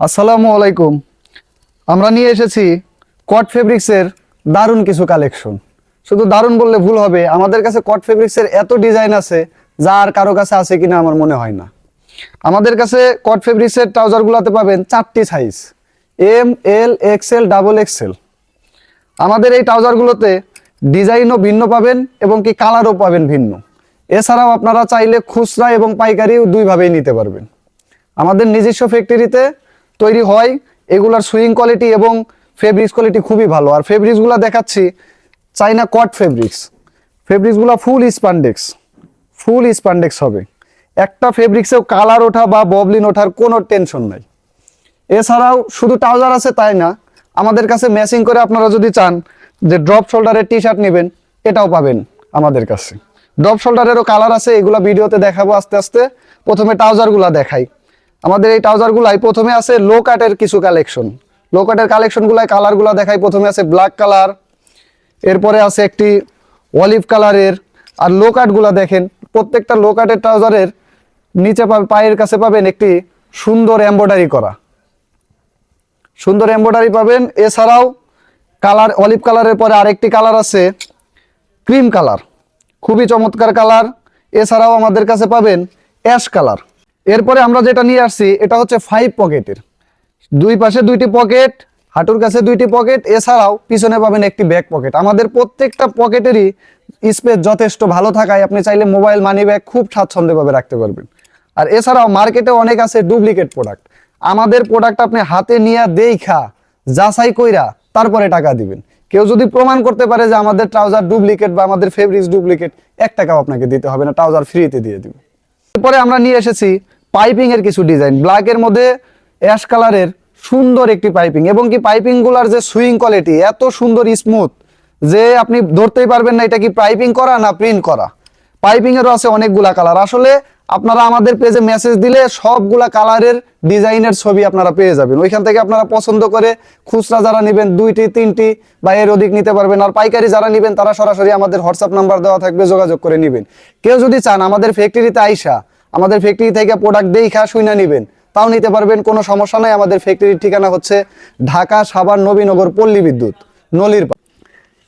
আসসালামু আলাইকুম। আমরা নিয়ে এসেছি কট ফেব্রিক্সের দারুণ কিছু কালেকশন শুধু দারুণ বললে ভুল হবে, আমাদের কাছে কট ফেব্রিক্সের এত ডিজাইন আছে, যা আর কারও কাছে আছে কিনা আমার মনে হয় না। আমাদের কাছে কট ফেব্রিক্সের ট্রাউজারগুলোতে পাবেন চারটি size M L XL double XL আমাদের এই ট্রাউজারগুলোতে ডিজাইনও ভিন্ন পাবেন এবং কি কালারও পাবেন ভিন্ন। এছাড়াও আপনারা চাইলে খুচরা এবং পাইকারিও দুইভাবেই নিতে পারবেন। আমাদের নিজস্ব ফ্যাক্টরিতে তৈরি হয়। এগুলার সুইং কোয়ালিটি এবং ফেব্রিক্স কোয়ালিটি খুবই ভালো। আর ফেব্রিক্সগুলো দেখাচ্ছি চাইনা কট ফেব্রিক্স ফেব্রিক্সগুলো ফুল স্পান্ডেক্স ফুল স্পান্ডেক্স হবে। একটা ফেব্রিক্সেও কালার ওঠা বা ববলিন ওঠার কোনো টেনশন নাই। এছাড়াও শুধু ট্রাউজার আছে তাই না, আমাদের কাছে ম্যাচিং করে আপনারা যদি চান যে ড্রপ শোল্ডারের টি শার্ট নেবেন, এটাও পাবেন আমাদের কাছে। ড্রপ শোল্ডারেরও কালার আছে, এগুলো ভিডিওতে দেখাবো আস্তে আস্তে। প্রথমে ট্রাউজারগুলো দেখাই। আমাদের এই ট্রাউজারগুলাই প্রথমে আছে লো কাটের কিছু কালেকশন লো কাটের কালেকশনগুলাই কালারগুলা দেখাই প্রথমে আছে ব্ল্যাক কালার এরপরে আছে একটি অলিভ কালারের আর লো কাটগুলা দেখেন, প্রত্যেকটা লো কাটের ট্রাউজারের নিচে পায়ের কাছে পাবেন একটি সুন্দর এম্ব্রয়ডারি করা। সুন্দর এম্ব্রয়ডারি পাবেন, এছাড়াও কালার অলিভ কালারের পরে আরেকটি কালার আছে ক্রিম কালার খুবই চমৎকার কালার এছাড়াও আমাদের কাছে পাবেন অ্যাশ কালার এরপরে আমরা যেটা নিয়ে আসছি, এটা হচ্ছে ফাইভ পকেটের। দুই পাশে দুইটি পকেট, হাঁটুর কাছে দুইটি পকেট, এছাড়াও পিছনে পাবেন একটি ব্যাক পকেট। আমাদের প্রত্যেকটা পকেটেরই স্পেস যথেষ্ট ভালো থাকায় আপনি চাইলে মোবাইল মানি ব্যাগ খুব স্বাচ্ছন্দ্যভাবে রাখতে পারবেন। আর এছাড়াও মার্কেটে অনেক আছে ডুপ্লিকেট প্রোডাক্ট আমাদের প্রোডাক্ট আপনি হাতে নিয়ে দেইখা যাচাই কইরা তারপরে টাকা দিবেন। কেউ যদি প্রমাণ করতে পারে যে আমাদের ট্রাউজার ডুপ্লিকেট বা আমাদের ফেব্রিক্স ডুপ্লিকেট এক টাকাও আপনাকে দিতে হবে না ট্রাউজার ফ্রিতে দিয়ে দিবে এরপরে আমরা নিয়ে এসেছি পাইপিং এর কিছু ডিজাইন। ব্ল্যাকের মধ্যে অ্যাশ কালারের সুন্দর একটি পাইপিং এবং কি পাইপিংগুলার যে সুইং কোয়ালিটি এত সুন্দর স্মুথ যে আপনি ধরতেই পারবেন না এটা কি পাইপিং করা না প্রিন্ট করা। পাইপিং এরও আছে অনেকগুলা কালার আসলে আপনারা আমাদের পেজে মেসেজ দিলে সবগুলা কালারের ডিজাইনের ছবি আপনারা পেয়ে যাবেন। ওইখান থেকে আপনারা পছন্দ করে খুচরা যারা নেবেন, দুইটি, তিনটি বা এর অধিক নিতে পারবেন। আর পাইকারি যারা নেবেন, তারা সরাসরি আমাদের হোয়াটসঅ্যাপ নাম্বার দেওয়া থাকবে, যোগাযোগ করে নেবেন। কেউ যদি চান আমাদের ফ্যাক্টরিতে আইসা আমাদের ফ্যাক্টরি থেকে প্রোডাক্ট দেখা শুনে নেবেন, তাও নিতে পারবেন, কোনো সমস্যা নাই আমাদের ফ্যাক্টরির ঠিকানা হচ্ছে ঢাকা সাভার নবীনগর পল্লী বিদ্যুৎ, নলির।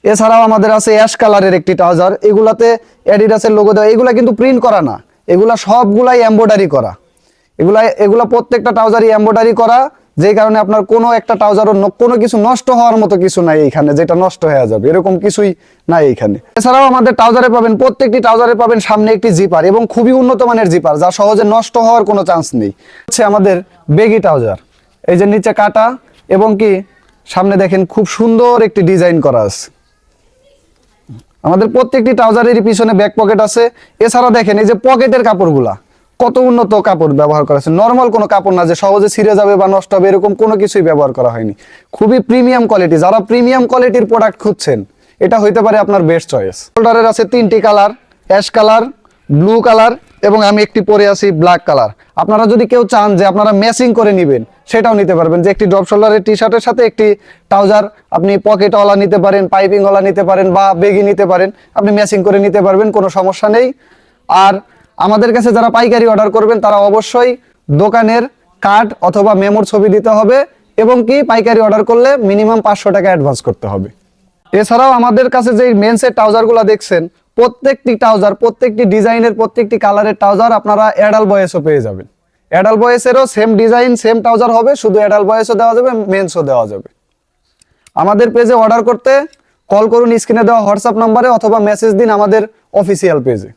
এছাড়াও আমাদের আছে অ্যাশ কালারের একটি ট্রাউজার এগুলাতে অ্যাডিডাসের লোগো দেওয়া, এগুলা কিন্তু প্রিন্ট করা না এগুলা সবগুলাই এম্ব্রয়ডারি করা এগুলা এগুলা প্রত্যেকটা ট্রাউজারই এম্ব্রয়ডারি করা যে কারণে আপনার কোনো একটা ট্রাউজারও কোনো কিছু নষ্ট হওয়ার মতো কিছু নাই এইখানে, যেটা নষ্ট হয়ে যাবে। এরকম কিছুই নাই এইখানে। এছাড়াও আমাদের ট্রাউজারে পাবেন, প্রত্যেকটি ট্রাউজারে পাবেন সামনে একটি জিপার এবং খুবই উন্নত মানের জিপার যা সহজে নষ্ট হওয়ার কোনো চান্স নেই। হচ্ছে আমাদের বেগি ট্রাউজার এই যে নিচে কাটা এবং কি সামনে দেখেন খুব সুন্দর একটি ডিজাইন করা আছে। আমাদের প্রত্যেকটি ট্রাউজারেরই পিছনে ব্যাক পকেট আছে। এছাড়া দেখেন এই যে পকেটের কাপড়গুলা। কত উন্নত কাপড় ব্যবহার করা আছে নর্মাল কোনো কাপড় না যে সহজে ছিঁড়ে যাবে বা নষ্ট হবে, এরকম কোনো কিছুই ব্যবহার করা হয়নি। খুবই প্রিমিয়াম কোয়ালিটি যারা প্রিমিয়াম কোয়ালিটির প্রোডাক্ট খুঁজছেন, এটা হইতে পারে আপনার বেস্ট চয়েস শোল্ডারের আছে তিনটি colour ash colour blue colour এবং আমি একটি পরে আছি ব্ল্যাক কালার আপনারা যদি কেউ চান যে আপনারা ম্যাচিং করে নেবেন, সেটাও নিতে পারবেন। যে একটি ড্রপ শোল্ডারের টি শার্টের সাথে একটি ট্রাউজার আপনি পকেটওয়ালা নিতে পারেন পাইপিং পাইপিংওয়ালা নিতে পারেন বা বেগি নিতে পারেন, আপনি ম্যাচিং করে নিতে পারবেন, কোনো সমস্যা নেই। আর আমাদের কাছে যারা পাইকারি অর্ডার করবেন, তারা অবশ্যই দোকানের কার্ড অথবা মেমোর ছবি দিতে হবে এবং কি পাইকারি অর্ডার করলে মিনিমাম পাঁচশো টাকা অ্যাডভান্স করতে হবে। এছাড়াও আমাদের কাছে যে মেন্সের ট্রাউজারগুলো দেখছেন, প্রত্যেকটি ট্রাউজার প্রত্যেকটি ডিজাইনের, প্রত্যেকটি কালারের ট্রাউজার আপনারা অ্যাডাল বয়েসও পেয়ে যাবেন। অ্যাডাল বয়েসেরও সেম ডিজাইন সেম ট্রাউজার হবে, শুধু অ্যাডাল বয়েসও দেওয়া যাবে মেন্সও দেওয়া যাবে। আমাদের পেজে অর্ডার করতে কল করুন স্ক্রিনে দেওয়া হোয়াটসঅ্যাপ নম্বরে অথবা মেসেজ দিন আমাদের অফিসিয়াল পেজে